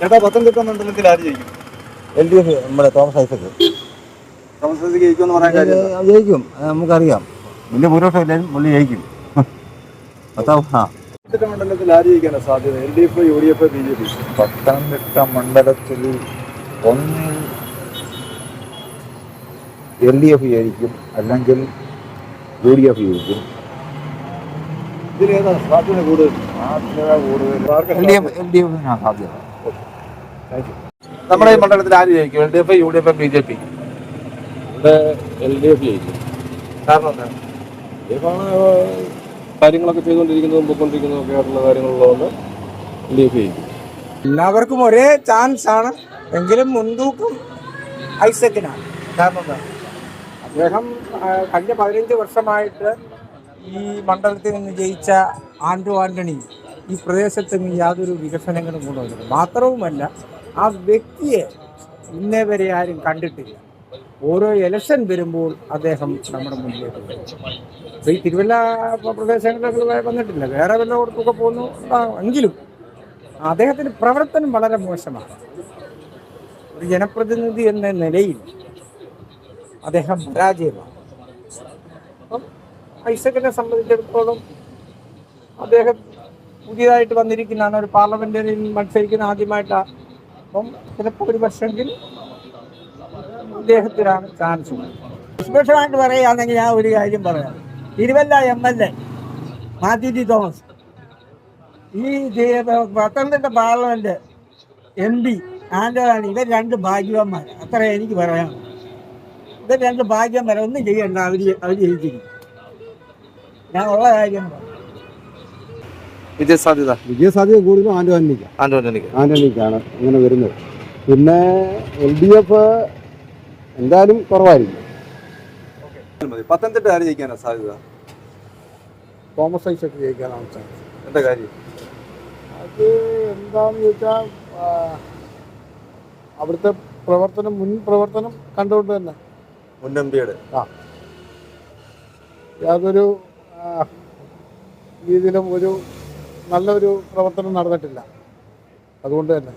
ചേട്ടാ പത്തനംതിട്ട മണ്ഡലത്തിൽ ആര് ജയിക്കും? എൽ ഡി എഫ് നമ്മുടെ തോമസ് ഐസക് തോമസ് ഐസക് ജയിക്കുമെന്ന് പറയാൻ കാര്യം? ജയിക്കും. അത് നമുക്കറിയാം. വലിയ ഭൂരിപക്ഷം ഇല്ലാലും പുള്ളി ജയിക്കും. പത്താം ആ. പത്തനംതിട്ട മണ്ഡലത്തിൽ ആര് ജയിക്കാനാ സാധ്യത? L D F U D F B J P? Pathanamthitta മണ്ഡലത്തിൽ ഒന്നിൽ എൽ ഡി എഫ് ജയിക്കും അല്ലെങ്കിൽ യു ഡി എഫ് ജയിക്കും. ഇതിലേതാണ് സാധ്യത കൂടുതൽ? സാധ്യത കൂടുതൽ. L D F L D എഫിനാണ് സാധ്യത. നമ്മുടെ ഈ മണ്ഡലത്തിൽ ആര് ജയിക്കും? L D F U D F B J P ഇവിടെ എൽ ഡി എഫ് ജയിക്കും കാരണം കാര്യങ്ങളൊക്കെ ചെയ്തുകൊണ്ടിരിക്കുന്നതും ഒക്കെ ആയിട്ടുള്ള കാര്യങ്ങളുള്ളതുകൊണ്ട് എൽ ഡി എഫ് ജയിക്കും. എല്ലാവർക്കും ഒരേ ചാൻസ് ആണ്. എങ്കിലും മുൻതൂക്കം ഐസക്കിനാണ്. കാരണം അദ്ദേഹം കഴിഞ്ഞ പതിനഞ്ച് വർഷമായിട്ട് ഈ മണ്ഡലത്തിൽ നിന്ന് ജയിച്ച ആൻഡ്രു ആന്റണി ഈ പ്രദേശത്ത് നിന്ന് യാതൊരു വികസനങ്ങളും കൊണ്ടുവന്നില്ല മാത്രവുമല്ല ആ വ്യക്തിയെ ഇന്നേ വരെ ആരും കണ്ടിട്ടില്ല. ഓരോ ഇലക്ഷൻ വരുമ്പോൾ അദ്ദേഹം നമ്മുടെ മുന്നിലേക്ക് വരും. ഈ തിരുവല്ല പ്രദേശങ്ങളിലൊക്കെ വന്നിട്ടില്ല. വേറെ വല്ല കൊടുത്തൊക്കെ പോകുന്നു. എങ്കിലും അദ്ദേഹത്തിന്റെ പ്രവർത്തനം വളരെ മോശമാണ്. ഒരു ജനപ്രതിനിധി എന്ന നിലയിൽ അദ്ദേഹം പരാജയമാണ്. അപ്പം ഐസക്കിനെ സംബന്ധിച്ചിടത്തോളം അദ്ദേഹം പുതിയതായിട്ട് വന്നിരിക്കുന്നതാണ്. ഒരു പാർലമെന്റിൽ മത്സരിക്കുന്ന ആദ്യമായിട്ടാണ് അപ്പം ചിലപ്പോൾ ഒരു പക്ഷെങ്കിൽ അദ്ദേഹത്തിനാണ് ചാൻസ് നിഷ്പക്ഷമായിട്ട് പറയുകയാണെങ്കിൽ ഞാൻ ഒരു കാര്യം പറയാം. Thiruvalla M L A Mathew T Thomas. ഈ Pathanamthitta parliament M P Antony ഇവർ രണ്ട് ഭാഗ്യവാന്മാർ അത്ര എനിക്ക് പറയാം ഇവർ രണ്ട് ഭാഗ്യവാന്മാർ ഒന്നും ചെയ്യണ്ട അവർ അവർ ജയിച്ചിരിക്കും. ഞാൻ ഉള്ള കാര്യം പറയാം. വിജയ സാധ്യത വിജയസാധ്യത കൂടുതലും ആന്റോണിക്കാണ്. ആൻഡോ അന്നിക്കാണ് ഇങ്ങനെ വരുന്നത്. പിന്നെ എൽ ഡി എഫ് എന്തായാലും കുറവായിരിക്കും. മതി. പത്തനംതിട്ട ആര് ജയിക്കാനാ സാധ്യത? തോമസ് ഐസക്ക് ജയിക്കാനാണ് സാധ്യത. എന്താ കാര്യം? അത് എന്താന്ന് ചോദിച്ചാൽ അവിടുത്തെ പ്രവർത്തനം മുൻ പ്രവർത്തനം കണ്ടുകൊണ്ട് തന്നെ. മുന്നമ്പിയുടെ യാതൊരു ആ, രീതിയിലും ഒരു നല്ലൊരു പ്രവർത്തനം നടന്നിട്ടില്ല. അതുകൊണ്ട് തന്നെ.